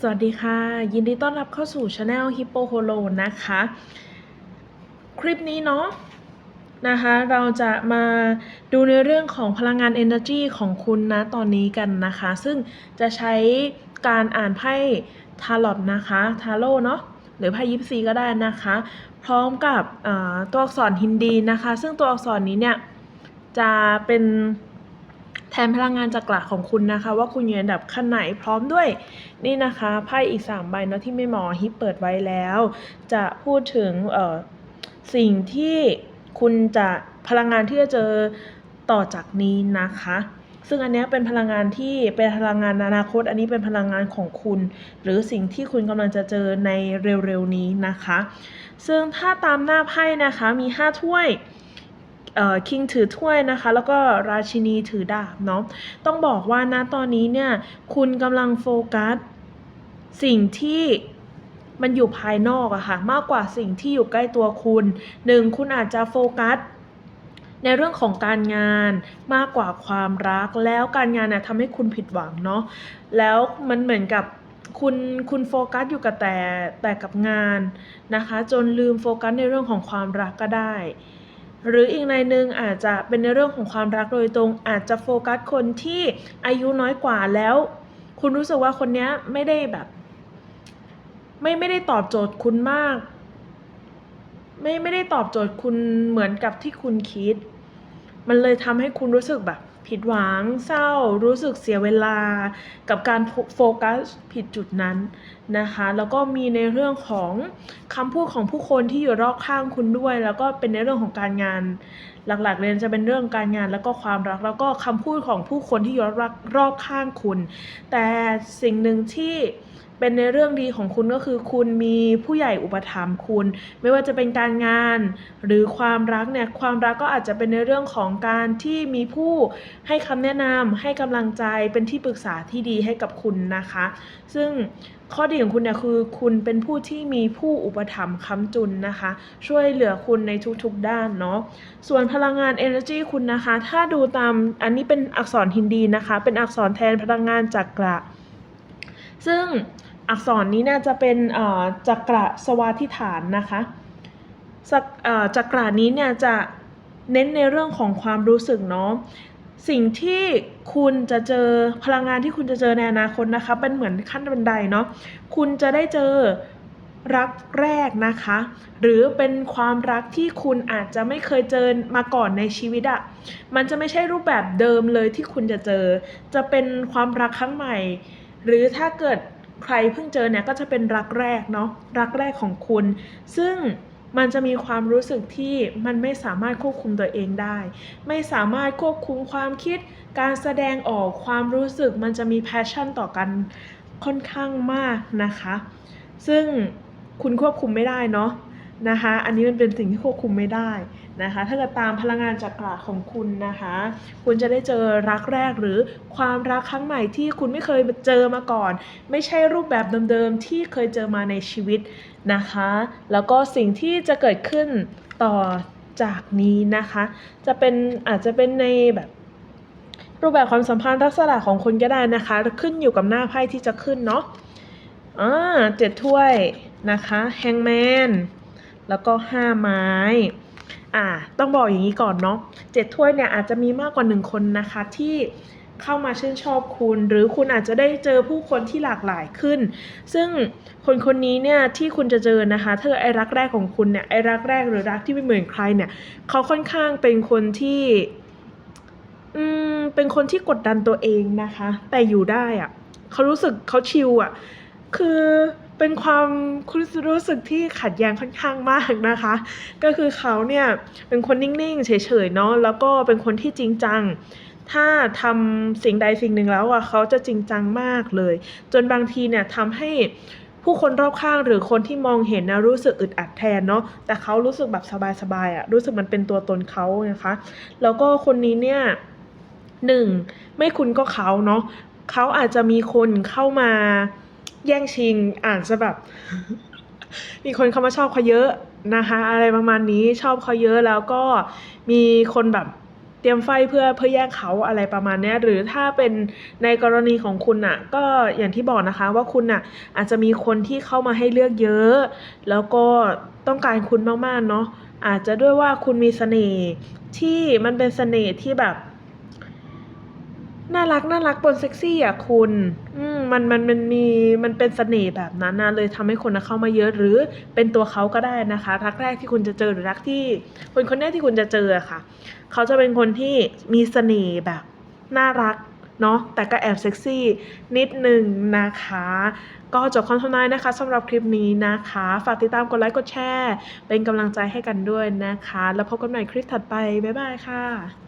สวัสดีค่ะ ยินดีต้อนรับเข้าสู่ช anel Hippo Holo นะคะ คลิปนี้เนาะนะคะเราจะมาดูในเรื่องของพลังงาน Energy ของคุณนะตอนนี้กันนะคะ ซึ่งจะใช้การอ่านไพ่ทาร์ลอตนะคะทาโร่เนาะหรือไพ่ยิปซีก็ได้นะคะ พร้อมกับตัวอักษรฮินดีนะคะ ซึ่งตัวอักษรนี้เนี่ยจะเป็น ทนพลังงานจักระของคุณนะคะ ว่าคุณอยู่ในอันดับขั้นไหนพร้อมด้วยนี่นะคะไพ่อีก 3 ใบเนาะที่ไม่หมอฮิปเปิดไว้แล้ว จะพูดถึงเออสิ่งที่คุณจะพลังงานที่จะเจอต่อจากนี้นะคะ ซึ่งอันนี้เป็นพลังงานที่เป็นพลังงานอนาคต อันนี้เป็นพลังงานของคุณ หรือสิ่งที่คุณกำลังจะเจอในเร็วๆนี้นะคะ ซึ่งถ้าตามหน้าไพ่นะคะมี 5 ถ้วย คิงถือถ้วยนะคะ แล้วก็ราชินีถือดาบเนาะต้องบอกว่านะตอนนี้เนี่ยคุณกำลังโฟกัส สิ่งที่มันอยู่ภายนอกอะค่ะมากกว่าสิ่งที่อยู่ใกล้ตัวคุณหนึ่งคุณอาจจะโฟกัสในเรื่องของการงานมากกว่าความรัก แล้วการงานเนี่ยทำให้คุณผิดหวังเนาะแล้วมันเหมือนกับคุณคุณโฟกัสอยู่กับแต่แต่กับงานนะคะ จนลืมโฟกัสในเรื่องของความรักก็ได้ หรืออีกในหนึ่งอาจจะเป็นในเรื่องของความรักโดยตรง อาจจะโฟกัสคนที่อายุน้อยกว่าแล้ว คุณรู้สึกว่าคนนี้ไม่ได้แบบ ไม่ไม่ได้ตอบโจทย์คุณมาก ไม่ไม่ได้ตอบโจทย์คุณเหมือนกับที่คุณคิด มันเลยทำให้คุณรู้สึกแบบ ผิดหวัง เศร้า รู้สึกเสียเวลา กับการโฟกัสผิดจุดนั้นนะคะ แล้วก็มีในเรื่องของคำพูดของผู้คนที่อยู่รอบข้างคุณด้วย แล้วก็เป็นในเรื่องของการงาน หลักๆเลยจะเป็นเรื่องการงานแล้วก็ความรัก แล้วก็คำพูดของผู้คนที่อยู่รอบรอบข้างคุณ แต่สิ่งหนึ่งที่ เป็นในเรื่องดีของคุณก็คือคุณมีผู้ใหญ่อุปถัมภ์คุณ ไม่ว่าจะเป็นการงาน หรือความรักเนี่ยความรักก็อาจจะเป็นในเรื่องของการที่มีผู้ให้คำแนะนำให้กำลังใจเป็นที่ปรึกษาที่ดีให้กับคุณนะคะ ซึ่งข้อดีของคุณเนี่ยคือคุณเป็นผู้ที่มีผู้อุปถัมภ์ค้ำจุนนะคะ ช่วยเหลือคุณในทุกๆด้านเนาะส่วนพลังงาน Energy คุณนะคะ ถ้าดูตามอันนี้เป็นอักษรฮินดีนะคะ เป็นอักษรแทนพลังงานจักระซึ่ง อักษรนี้น่าจะเป็นจักระสวาธิฐานนะคะจักระนี้เนี่ยจะเน้นในเรื่องของความรู้สึกเนาะสิ่งที่คุณจะเจอพลังงานที่คุณจะเจอในอนาคตนะคะเป็นเหมือนขั้นบันไดเนาะคุณจะได้เจอรักแรกนะคะ หรือเป็นความรักที่คุณอาจจะไม่เคยเจอมาก่อนในชีวิตอะมันจะไม่ใช่รูปแบบเดิมเลยที่คุณจะเจอ จะเป็นความรักครั้งใหม่ หรือถ้าเกิด ใครเพิ่งเจอเนี่ยก็จะเป็นรักแรกเนาะรักแรกของคุณ ซึ่งมันจะมีความรู้สึกที่มันไม่สามารถควบคุมตัวเองได้ ไม่สามารถควบคุมความคิด การแสดงออกความรู้สึกมันจะมีแพชชั่นต่อกันค่อนข้างมากนะคะ ซึ่งคุณควบคุมไม่ได้เนาะ นะคะ อันนี้มันเป็นสิ่งที่ควบคุมไม่ได้นะคะ ถ้าเกิดตามพลังงานจักระของคุณนะคะ คุณจะได้เจอรักแรกหรือความรักครั้งใหม่ที่คุณไม่เคยเจอมาก่อน ไม่ใช่รูปแบบเดิมๆที่เคยเจอมาในชีวิตนะคะ แล้วก็สิ่งที่จะเกิดขึ้นต่อจากนี้นะคะ จะเป็นอาจจะเป็นในแบบรูปแบบความสัมพันธ์ลักษณะของคนก็ได้นะคะ ขึ้นอยู่กับหน้าไพ่ที่จะขึ้นเนาะอ่าเจ็ดถ้วยนะคะแฮงแมน แล้วก็ห้าไม้ อ่า ต้องบอกอย่างนี้ก่อนเนาะเจ็ดถ้วยเนี่ยอาจจะมีมากกว่าหนึ่งคนนะคะที่เข้ามาชื่นชอบคุณ หรือคุณอาจจะได้เจอผู้คนที่หลากหลายขึ้น ซึ่งคนคนนี้เนี่ยที่คุณจะเจอนะคะถ้าไอ้รักแรกของคุณเนี่ยไอ้รักแรกหรือรักที่ไม่เหมือนใครเนี่ยเขาค่อนข้างเป็นคนที่อืมเป็นคนที่กดดันตัวเองนะคะ แต่อยู่ได้อะเขารู้สึกเขาชิลอะคือ เป็นความรู้สึกที่ขัดแย้งค่อนข้างมากนะคะ ก็คือเขาเนี่ยเป็นคนนิ่งๆ เฉยๆเนาะแล้วก็เป็นคนที่จริงจัง ถ้าทำสิ่งใดสิ่งหนึ่งแล้วอะเขาจะจริงจังมากเลย จนบางทีเนี่ยทำให้ผู้คนรอบข้างหรือคนที่มองเห็นนะรู้สึกอึดอัดแทนเนาะแต่เขารู้สึกแบบสบายๆอะ่ะรู้สึกมันเป็นตัวตนเขานะคะแล้วก็คนนี้เนี่ยหนึ่งไม่คุณก็เขาเนาะเขาอาจจะมีคนเข้ามา แย่งชิงอาจจะแบบ มีคนเข้ามาชอบเขาเยอะนะคะ อะไรประมาณนี้ชอบเขาเยอะแล้วก็มีคนแบบเตรียมไฟเพื่อเพื่อแย่งเขาอะไรประมาณนี้หรือถ้าเป็นในกรณีของคุณน่ะ ก็อย่างที่บอกนะคะว่าคุณน่ะอาจจะมีคนที่เข้ามาให้เลือกเยอะ แล้วก็ต้องการคุณมากๆเนาะอาจจะด้วยว่าคุณมีเสน่ห์ที่มันเป็นเสน่ห์ที่แบบ น่ารักน่ารักบนเซ็กซี่อะคุณ อืมมันมันมันมีมันเป็นเสน่ห์แบบนั้นนะเลยทำให้คนเข้ามาเยอะหรือเป็นตัวเขาก็ได้นะคะ รักแรกที่คุณจะเจอหรือรักที่ คนคนแรกที่คุณจะเจอะค่ะ เขาจะเป็นคนที่มีเสน่ห์แบบน่ารักเนาะแต่ก็แอบเซ็กซี่นิดนึงนะคะ ก็จบคำทำนายนะคะสำหรับคลิปนี้นะคะ ฝากติดตามกดไลค์กดแชร์ เป็นกำลังใจให้กันด้วยนะคะ แล้วพบกันใหม่คลิปถัดไป บ๊ายบายค่ะ